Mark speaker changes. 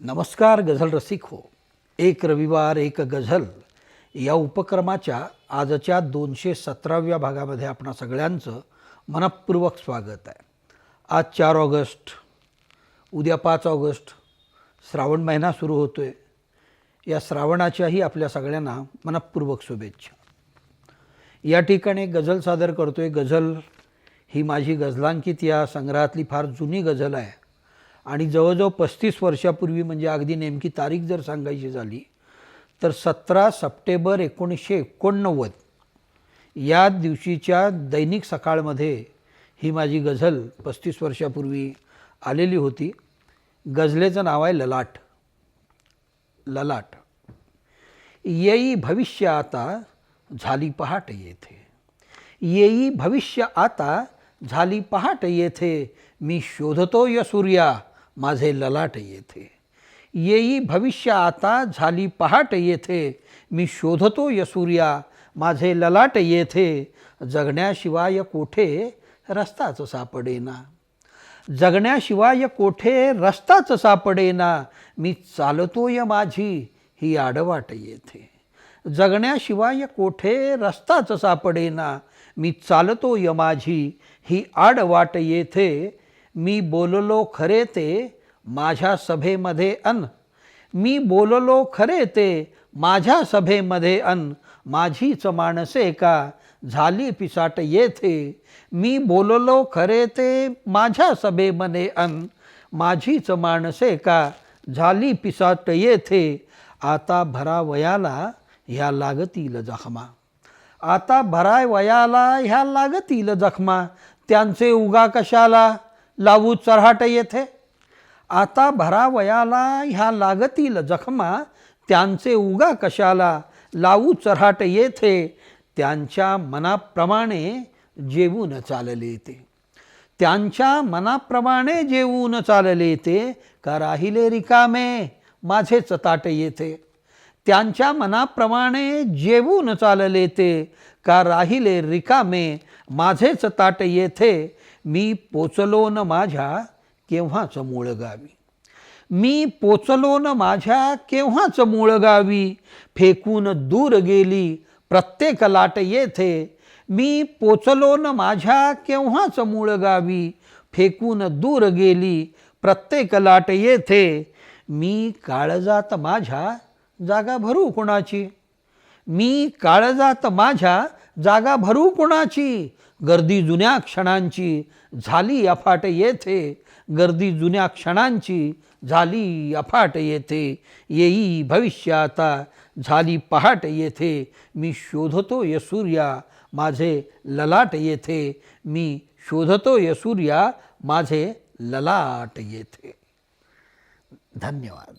Speaker 1: नमस्कार गझल रसिक हो एक रविवार एक गझल. या उपक्रमाच्या आजच्या दोनशे सतराव्या भागामध्ये आपणा सगळ्यांचं मनपूर्वक स्वागत आहे. आज चार ऑगस्ट उद्या पाच ऑगस्ट श्रावण महिना सुरू होतो आहे या श्रावणाच्याही आपल्या सगळ्यांना मनपूर्वक शुभेच्छा. या ठिकाणी गझल सादर करतो आहे गझल ही माझी गझलांकित या संग्रहातली फार जुनी गझल आहे. आणि जवळजवळ पस्तीस वर्षापूर्वी म्हणजे अगदी नेमकी तारीख जर सांगायची झाली तर सतरा सप्टेंबर एकोणीसशे एकोणनव्वद या दिवशीच्या दैनिक सकाळमध्ये ही माझी गझल पस्तीस वर्षापूर्वी आलेली होती. गझलेचं नाव आहे ललाट. ललाट. येई भविष्य आता झाली पहाट येथे. येई भविष्य आता झाली पहाट येथे. मी शोधतो य सूर्या माझे ललाट येथे. येई भविष्य आता झाली पहाट येथे. मी शोधतो यसूर्या सूर्या माझे ललाट येथे. जगण्याशिवाय कोठे रस्ताच सापडेना. जगण्याशिवाय कोठे रस्ताच सापडेना. मी चालतोय माझी ही आडवाट येथे. जगण्याशिवाय कोठे रस्ताच सापडेना. मी चालतोय माझी ही आडवाट येथे. मी बोललो खरे ते माझ्या सभेमध्ये अन. मी बोललो खरे ते माझ्या सभेमध्ये अन. माझीच माणसे का? झाली पिसाट येथे. मी बोललो खरे ते माझ्या सभेमध्ये अन. माझीच माणसे का? झाली पिसाट येथे. आता भरा वयाला ह्या लागतील जखमा. आता भराय वयाला ह्या लागतील जखमा. त्यांचे उगा कशाला? लावू चढाट येथे. आता भरावयाला ह्या लागतील जखमा त्यांचे उगा कशाला? लावू चढाट येथे. त्यांच्या मनाप्रमाणे जेवून चालले ते. त्यांच्या मनाप्रमाणे जेवून चालले ते. का राहिले रिकामे? माझेच ताट येथे. त्यांच्या मनाप्रमाणे जेवून चालले ते. का राहिले रिकामे? माझेच ताट येथे. मी पोचलो न माझ्या केव्हाच मूळ गावी? मी पोचलो न माझ्या केव्हाच मूळ गावी? फेकून दूर गेली प्रत्येक लाट येथे. मी पोचलो न माझ्या केव्हाच मूळ गावी? फेकून दूर गेली प्रत्येक लाट येथे. मी काळजात माझ्या जागा भरू कोणाची? मी काळजात माझ्या जागा भरू कोणाची? गर्दी जुन्या क्षणांची झाली अफाट येथे. गर्दी जुन्या क्षणांची झाली अफाट येथे. येई भविष्य आता झाली पहाट येथे. मी शोधतो सूर्या माझे ललाट येथे. मी शोधतो सूर्या माझे ललाट येथे. धन्यवाद.